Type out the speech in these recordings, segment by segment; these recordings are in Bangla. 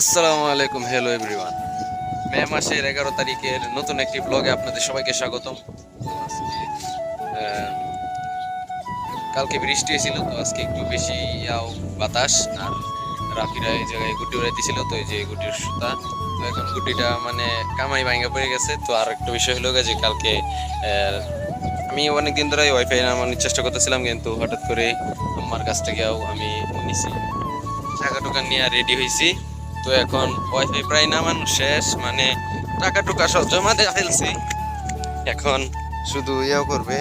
আসসালামু আলাইকুম হ্যালো এভরিওয়ান মে মাসের এগারো তারিখের নতুন একটি ব্লগে আপনাদের সবাইকে স্বাগতম। কালকে বৃষ্টি হয়েছিল, তো আজকে একটু বেশি ইয়াও বাতাস, আর রাফিরা এই জায়গায় গুটি উড়াইতেছিল, তো এই যে গুটির সুতা। তো এখন গুটিটা মানে কামাই ভাঙ্গা পড়ে গেছে, তো আর একটা বিষয় হলো যে কালকে আমি অনেক দিন ধরে ওয়াইফাই নামানোর চেষ্টা করতেছিলাম, কিন্তু হঠাৎ করে আমার কাছ থেকেও আমি নিছি। টাকা টুকা নিয়ে রেডি হয়েছি। তো এখন ওয়াইফাই প্রায় নামানো শেষ মানে টাকা টুকা সব জমা দেওয়া ফেলছি। এখন শুধু ইয়েও করবে।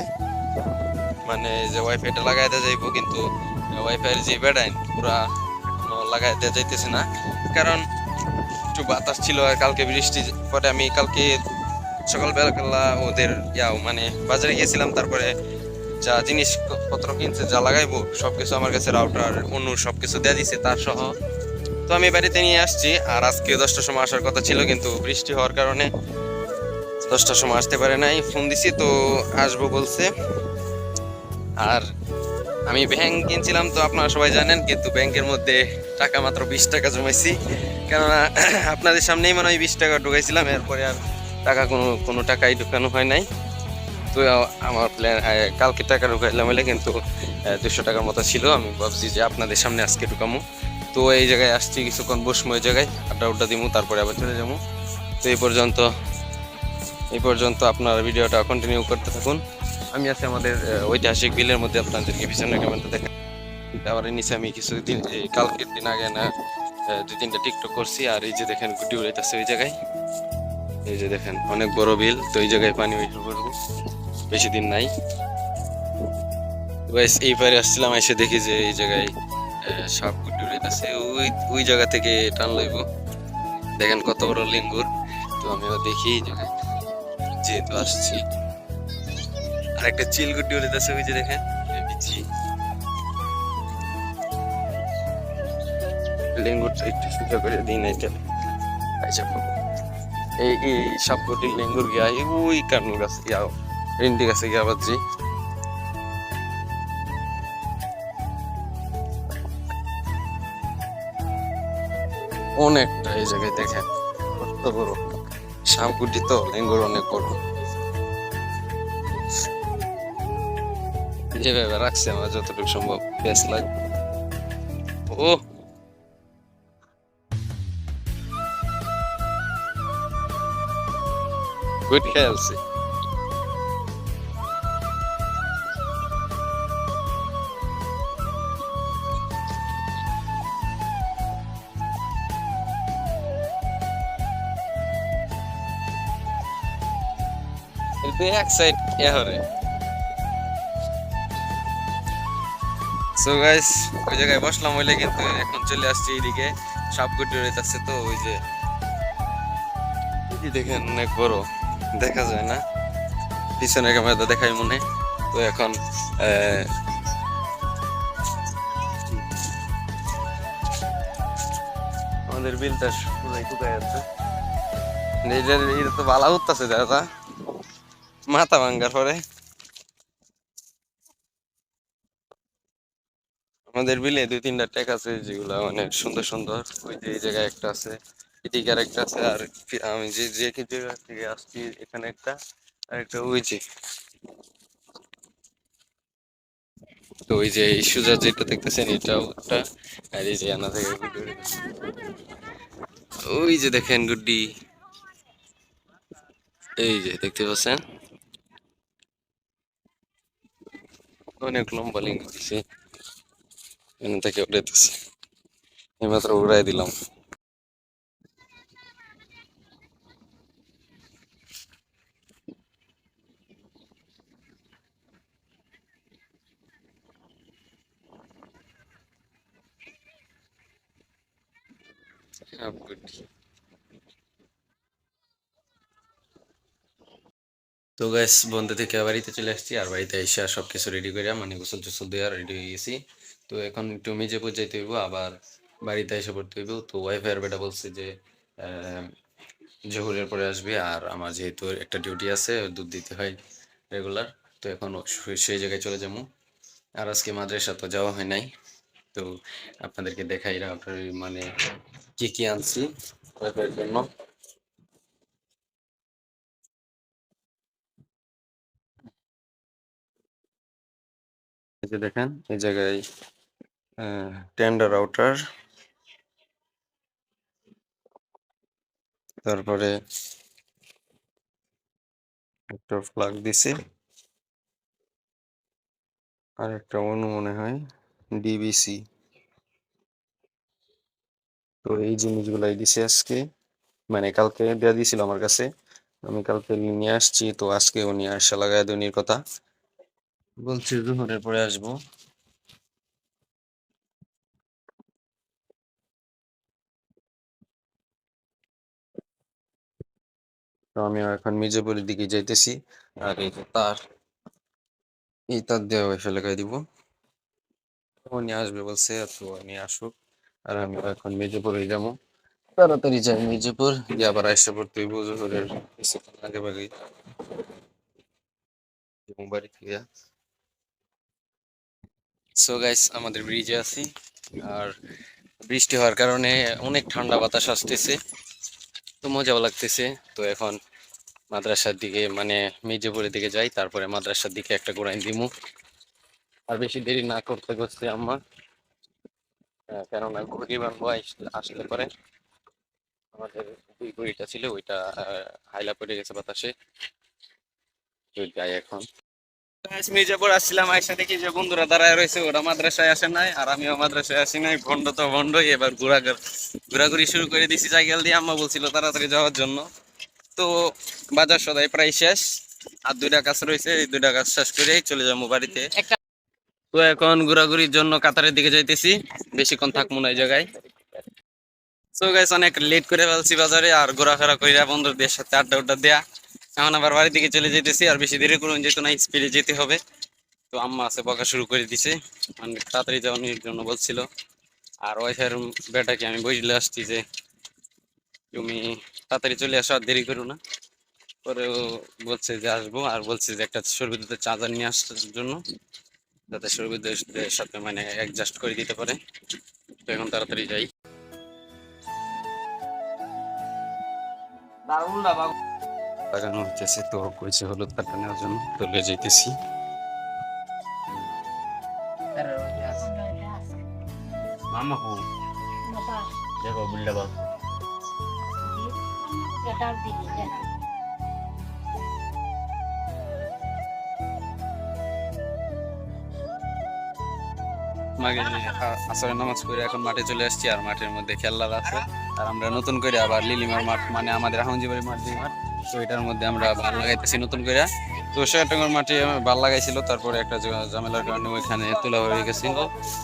মানে যে ওয়াইফাইটা লাগাইতে যাইবো, কিন্তু ওয়াইফাইয়ের যে বেড়াইন পুরা লাগাইতে যাইতেছে না। কারণ একটু বাতাস ছিল আর কালকে বৃষ্টি, পরে আমি কালকে সকালবেলা ওদের ইয়াও মানে বাজারে গিয়েছিলাম, তারপরে যা জিনিসপত্র কিনছে, যা লাগাইবো, সবকিছু আমার কাছে রাউটার অন্য সবকিছু দেওয়া দিছে তার সহ তো আমি বাড়িতে নিয়ে আসছি, আর আজকে দশটার সময় আসার কথা ছিল, কিন্তু বৃষ্টি হওয়ার কারণে দশটার সময় আসতে পারে নাই। ফোন দিছি, তো আসব বলছে। আর আমি ব্যাংক কিনছিলাম, তো আপনারা সবাই জানেন, কিন্তু ব্যাংকের মধ্যে টাকা মাত্র বিশ টাকা জমাইছি। কেননা আপনাদের সামনেই মনে হয় বিশ টাকা ঢুকাইছিলাম, এরপরে আর টাকা কোনো কোনো টাকাই ঢুকানো হয় নাই। তো আমার প্ল্যান কালকে টাকা ঢুকাইলাম হলে কিন্তু দুশো টাকার মতো ছিল। আমি ভাবছি যে আপনাদের সামনে আজকে ঢুকামো। তো এই জায়গায় আসছি কিছুক্ষণ বসবো এই জায়গায়, আড্ডা উড্ডা দিমু, তারপরে আবার চলে যাব তো এই পর্যন্ত এই পর্যন্ত আপনারা ভিডিওটা কন্টিনিউ করতে থাকুন। আমি আছি আমাদের ঐতিহাসিক বিলের মধ্যে আপনাদেরকে পিছনে ক্যামেরাটা দেখা আবার নিচে আমি কিছুদিন কালকের দিন আগে না দুই তিনটা টিকটক করছি, আর এই যে দেখেন গুটি উড়াইতেছে ওই জায়গায়। এই যে দেখেন, অনেক বড় বিল, তো এই জায়গায় পানি উঠে পড়ব বেশি দিন নাই। গাইস এই পারে আসছিলাম, এসে দেখি যে এই জায়গায় সাপ উড়াইতেছে ওই ওই জায়গা থেকে টান লইব। দেখেন কত বড় লিঙ্গুর। তো আমিও দেখি যেহেতু আসছি। আর একটা চিল গুটি উড়াইতেছে ওই যে দেখেন বিচি। লিঙ্গুরটা একটু সুন্দর করে দিন এটা এই এই সাপগুটি লিঙ্গুর গিয়া ওই কার্নুল গাছ গিয়া রিন্টি গাছে গিয়া বাজি অনেকটা এই জায়গায় দেখেন। কত বড়। সাপগুটি তো লেঙ্গুর অনেক বড় যেভাবে রাখছে আমার যতটুকু সম্ভব। বেশ লাগবে। ও! গুড খেলছি। এক সাইড এ হরে। সো গাইস ওই জায়গায় বসলাম হইলে কিন্তু এখন চলে আসছি এইদিকে। সাপ গুটি রইতাছে তো, ওই যে। দেখেন অনেক বড়, দেখা যায় না। পিছনের ক্যামেরাতে দেখাই মনে তো এখন আমাদের বিলটা পুরাই যাচ্ছে। এটা এটা তো ভালো উঠতেছে, দাদা। মাথা ভাঙ্গার পরে। আমাদের বিলে দুই তিনটা ট্যাক আছে যেগুলো মানে সুন্দর সুন্দর। ওই যে এই জায়গায় একটা আছে, এদিকে আর একটা আছে, আর আমি যে যে জায়গা থেকে আসছি এখানে একটা, আর একটা ওই যে। তো ওই যে এই সুজা যেটা দেখতেছেন, এটাও একটা। আর এই যে আনা থেকে ওই যে দেখেন গুড্ডি। এই যে দেখতে পাচ্ছেন? অনেক লম্বা লিঙ্গ দিছে এখান থেকে উড়াইতেছে এইমাত্র উড়াই দিলাম Ah, good. তো গ্যাস বন্ধু থেকে বাড়িতে চলে আসছি, আর বাড়িতে এসে সব কিছু রেডি করে মানে গোসল টোসল দেওয়া রেডি হয়ে গেছি। তো এখন একটু মেজে পর্যায়ে হইব, আবার বাড়িতে এসে পড়তে হইব। তো ওয়াইফাইয়ের বেটা বলছে যে জহুরের পরে আসবে, আর আমার যেহেতু একটা ডিউটি আছে, দুধ দিতে হয় রেগুলার তো এখন সেই জায়গায় চলে যাব। আর আজকে মাদ্রাসা তো যাওয়া হয় নাই, তো আপনাদেরকে দেখাই আপনার মানে কি কি আনছি জন্য। যে দেখেন, এই জায়গায় টেন্ডার আউটার তারপরে একটা ফ্লাগ দিছি। আর একটা অনু মনে হয় ডিবিসি তো এই জিনিসগুলাই দিছে আজকে। মানে কালকে দেওয়া দিয়েছিল আমার কাছে। আমি কালকে নিয়ে আসছি, তো আজকে উনি আসা লাগায় দনির কথা। বলছি জোহরের পরে আসব। তো আমি এখন মির্জাপুরের দিকে যাইতেছি, আর এই তার এই তার দেওয়া ওয়াইফাই লাগাই দিব। উনি আসবে বলছে, তো উনি আসুক, আর আমি এখন মির্জাপুরে যাব। তাড়াতাড়ি যাই মির্জাপুর দিয়ে আবার আইসা পড়তে হইব জোহরের। আগে এবং বাড়ি থেকে সো গাইস আমাদের ব্রিজে আছি। আর বৃষ্টি হওয়ার কারণে অনেক ঠান্ডা বাতাস আসতেছে। তো মজাও লাগতেছে। তো এখন মাদ্রাসার দিকে মানে মির্জাপুরের দিকে যাই, তারপরে মাদ্রাসার দিকে একটা গোড়াই দিমু। আর বেশি দেরি না করতে করতে আমার কেননা ঘুড়ি বানবো আইস- আসলে পরে। আমাদের দুই ঘড়িটা ছিল, ওইটা হাইলা পড়ে গেছে বাতাসে। যাই এখন। মির্জাপুর আসছিলাম আইসা দেখি যে বন্ধুরা দাঁড়ায় রয়েছে ওরা মাদ্রাসায় আসে নাই আর আমিও মাদ্রাসায় আসি নাই। ভন্ড তো ভন্ডই এবার ঘোরা ঘোরাঘুরি শুরু করে দিছি সাইকেল দিয়ে। আম্মা বলছিল তাড়াতাড়ি যাওয়ার জন্য। তো বাজার সদাই প্রায় শেষ আর দুইটা কাজ রয়েছে এই দুইটা কাজ শেষ করে চলে যাব বাড়িতে। তো এখন ঘোরাঘুরির জন্য কাতারের দিকে যাইতেছি বেশিক্ষণ থাকব না এই জায়গায়। গাইস অনেক লেট করে ফেলছি বাজারে আর ঘোরাফেরা কইরা বন্ধুদের সাথে আড্ডা উড্ডা দেয়া। এখন আবার বাড়ির দিকে চলে যেতেছি আর বেশি দেরি করুন, যেহেতু না স্পিডে যেতে হবে। তো আম্মা আছে, বকা শুরু করে দিছে। মানে তাড়াতাড়ি যাওয়ানোর জন্য বলছিল। আর ওয়াইফাইয়ের বেটাকে আমি বইলে আসছি যে, তুমি তাড়াতাড়ি চলে আসো, আর দেরি করো না। পরে ও বলছে যে আসব, আর বলছে যে একটা সর্বিদ্যুতের চার্জার নিয়ে আসার জন্য। যাতে সর্বিদ্যুতের সাথে মানে অ্যাডজাস্ট করে দিতে পারে। তো এখন তাড়াতাড়ি যাই। লাগানো হইতেছে তো কইছে হলুদ কাটা নেওয়ার জন্য। তো লে যাইতেছি। Mama ko, jago bulla ba? মাগে আসরে নামাজ পড়ে এখন মাঠে চলে আসছি আর মাঠের মধ্যে খেলা আছে। আর আমরা নতুন করে আবার লিলিমার মাঠ মানে আমাদের আহমজিবাড়ি মাঠ যে মাঠ তো এটার মধ্যে আমরা ভালো লাগাইতেছি নতুন করে তো শেয়ারটঙ্গের আমি ভালো লাগাইছিল, তারপরে একটা ঝামেলার কারণে ওইখানে তোলা হয়ে গেছিল।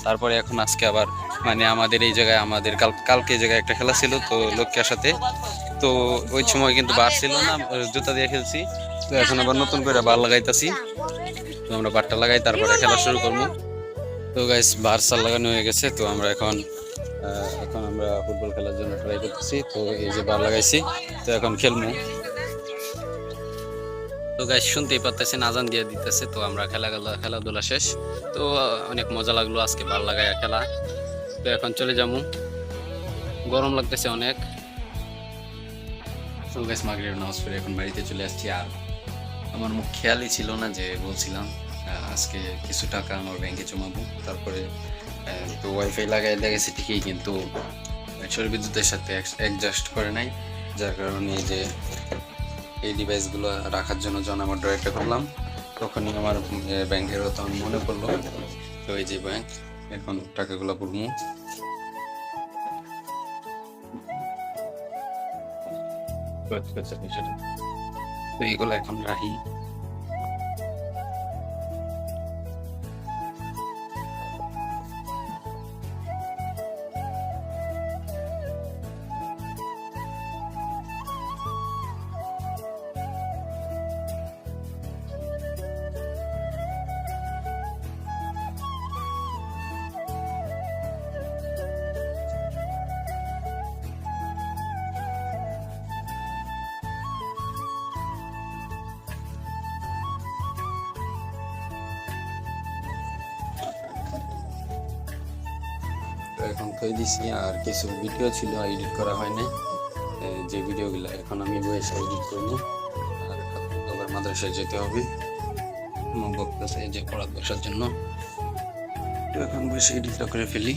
তারপরে এখন আজকে আবার মানে আমাদের এই জায়গায়, আমাদের কাল, কালকে এই জায়গায় একটা খেলা ছিল তো লক্ষ্যের সাথে। তো ওই সময় কিন্তু বার ছিল না, জুতা দিয়ে খেলছি। তো এখন আবার নতুন করে বার লাগাইতেছি। তো আমরা বারটা লাগাই, তারপরে খেলা শুরু করব। তো গাইস বারসাল লাগানো হয়ে গেছে, তো আমরা এখন এখন আমরা ফুটবল খেলার জন্য ট্রাই করতেছি। তো এই যে বার লাগাইছি, তো এখন খেলব। তো গাইস শুনতেই পারতেছেন, আজান দিয়ে দিতেছে, তো আমরা খেলা খেলাধুলা শেষ। তো অনেক মজা লাগল আজকে বার লাগায় খেলা। তো এখন চলে যাব। গরম লাগতেছে অনেক। তো নামাজ পড়ে এখন বাড়িতে চলে আসছি। আর আমার মুখ খেয়ালই ছিল না যে বলছিলাম আজকে কিছু টাকা আমার ব্যাংকে জমাবো। তারপরে তো ওয়াইফাই লাগাই দেখেছি ঠিকই, কিন্তু সৌর বিদ্যুতের সাথে অ্যাডজাস্ট করে নাই। যার কারণে যে এই ডিভাইসগুলো রাখার জন্য যখন আমার ড্রয়ারটা করলাম, তখনই আমার ব্যাংকের কথা মনে পড়ল। তো এই যে ব্যাংক এখন টাকাগুলো পড়ব তো এইগুলো এখন রাখি। এখন থই দিছি, আর কিছু ভিডিও ছিল এডিট করা হয় নাই। যে ভিডিওগুলো এখন আমি বসে এডিট করিনি আর আবার মাদ্রাসায় যেতে হবে। বক্তা যে পড়া বসার জন্য। তো এখন বসে এডিটটা করে ফেলি।